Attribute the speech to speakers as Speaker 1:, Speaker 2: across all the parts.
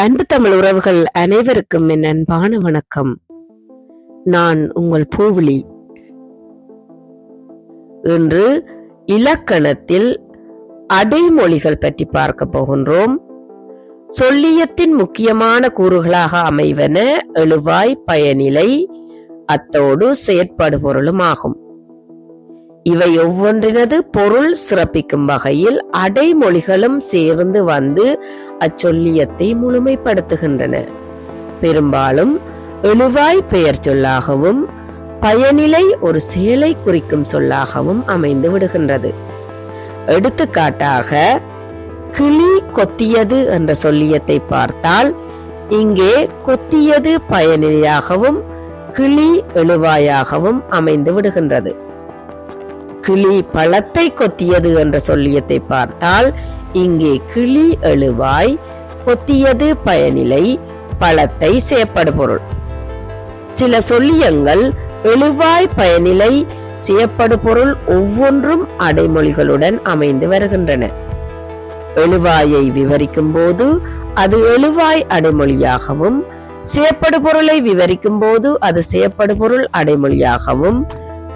Speaker 1: அன்பு தமிழ் உறவுகள் அனைவருக்கும் என் அன்பான வணக்கம். நான் உங்கள் பூவிழி. இன்று இலக்கணத்தில் அடைமொழிகள் பற்றி பார்க்க போகின்றோம். சொல்லியத்தின் முக்கியமான கூறுகளாக அமைவன எழுவாய் பயனிலை அத்தோடு செயற்படுபொருளும் ஆகும். இவை ஒவ்வொன்றினது பொருள் சிறப்பிக்கும் வகையில் அடைமொழிகளும் சேர்ந்து வந்து அச்சொல்லியத்தை முழுமைப்படுத்துகின்றன. பெரும்பாலும் எழுவாய் பெயர் சொல்லாகவும் பயனிலை ஒரு செயலை குறிக்கும் சொல்லாகவும் அமைந்து விடுகின்றது. எடுத்துக்காட்டாக கிளி கொத்தியது என்ற சொல்லியத்தை பார்த்தால் இங்கே கொத்தியது பயனிலையாகவும் கிளி எழுவாயாகவும் அமைந்து விடுகின்றது. கிளி பழத்தை கொத்தியது என்ற சொல்லியத்தை பார்த்தால் இங்கே கிளி எழுவாய் கொத்தியது பயனிலை பழத்தை செயற்படு பொருள் சில சொல்லியங்கள் எழுவாய் பயனிலை செய்யப்படு பொருள் ஒவ்வொன்றும் அடைமொழிகளுடன் அமைந்து வருகின்றன. எழுவாயை விவரிக்கும் போது அது எழுவாய் அடைமொழியாகவும் செயற்படு பொருளை விவரிக்கும் போது அது செயற்படு பொருள் அடைமொழியாகவும்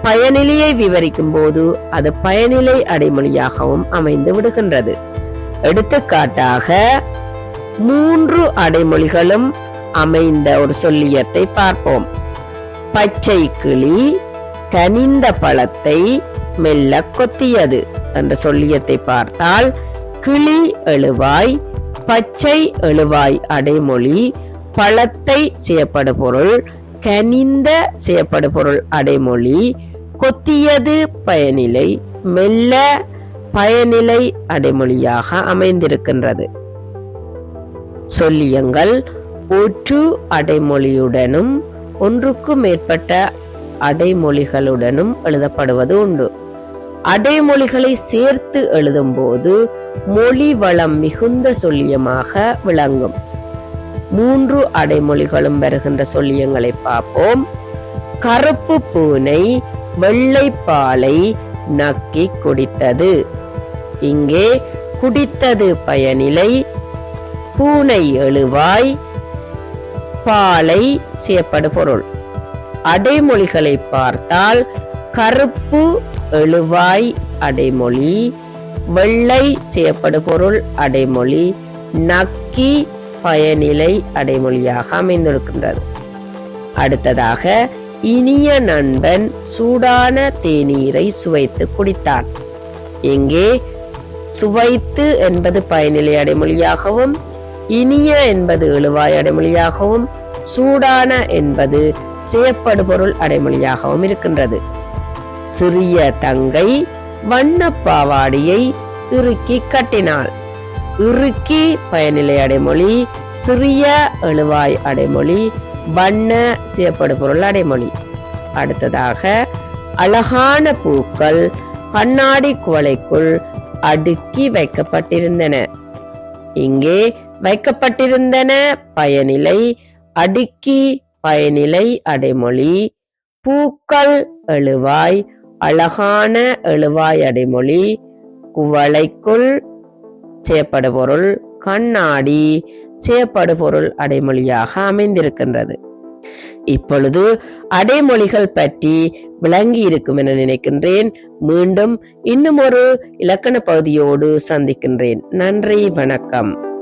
Speaker 1: பயனிலையை விவரிக்கும் போது அது பயனிலை அடைமொழியாகவும் அமைந்து விடுகின்றது. எடுத்துக்காட்டாக மூன்று அடைமொழிகளும் அமைந்த ஒரு சொல்லியத்தை பார்ப்போம். பச்சை கிளி கனிந்த பழத்தை மெல்ல கொத்தியது என்ற சொல்லியத்தை பார்த்தால் கிளி எழுவாய் பச்சை எழுவாய் அடைமொழி பழத்தை செய்யப்படு பொருள் கனிந்த செய்யப்படு பொருள் அடைமொழி கொத்தியது பயனிலை மெல்ல பயனிலை அடைமொழியாக அமைந்திருக்கின்றது. சொல்லியங்கள் ஒற்று அடைமொழியுடனும் ஒன்றுக்கும் மேற்பட்ட அடைமொழிகளுடனும் எழுதப்படுவது உண்டு. அடைமொழிகளை சேர்த்து எழுதும்போது மொழி வளம் மிகுந்த சொல்லியமாக விளங்கும். மூன்று அடைமொழிகளும் வருகின்ற சொல்லியங்களை பார்ப்போம். கருப்பு பூனை வெள்ளை பாலை நக்கி குடித்தது. இங்கே குடித்தது பயனிலை. பூனை எழுவாய் பாலை செய்யப்படு பொருள் அடைமொழிகளை பார்த்தால் கருப்பு எழுவாய் அடைமொழி வெள்ளை செய்யப்படு பொருள் அடைமொழி நக்கி பயனிலை அடைமொழியாக அமைந்திருக்கின்றது. அடுத்ததாக இனிய நண்பன் சூடான தேநீரை சுவைத்து குடித்தான். இங்கே சுவைத்து என்பது பயனிலை அடைமொழியாகவும் இனிய என்பது எழுவாய் அடைமொழியாகவும் சூடான என்பது செயற்படு பொருள் அடைமொழியாகவும் இருக்கின்றது. சிறிய தங்கை வண்ண பாவாடியை இறுக்கி கட்டினாள். இறுக்கி பயனிலை அடைமொழி சிறிய எழுவாய் அடைமொழி வண்ண செய்யப்படு பொருள் அடைமொழி. அடுத்ததாக அழகான பூக்கள் கண்ணாடி குவளைக்குள் அடுக்கி வைக்கப்பட்டிருந்தன. இங்கே வைக்கப்பட்டிருந்தன பயனிலை அடுக்கி பயனிலை அடைமொழி. பூக்கள் எழுவாய் அழகான எழுவாய் அடைமொழி. குவளைக்குள் செய்யப்படு பொருள் கண்ணாடி செயப்படுபொருள் அடைமொழியாக அமைந்திருக்கின்றது. இப்பொழுது அடைமொழிகள் பற்றி விளங்கி இருக்கும் என நினைக்கின்றேன். மீண்டும் இன்னும் ஒரு இலக்கண பகுதியோடு சந்திக்கின்றேன். நன்றி வணக்கம்.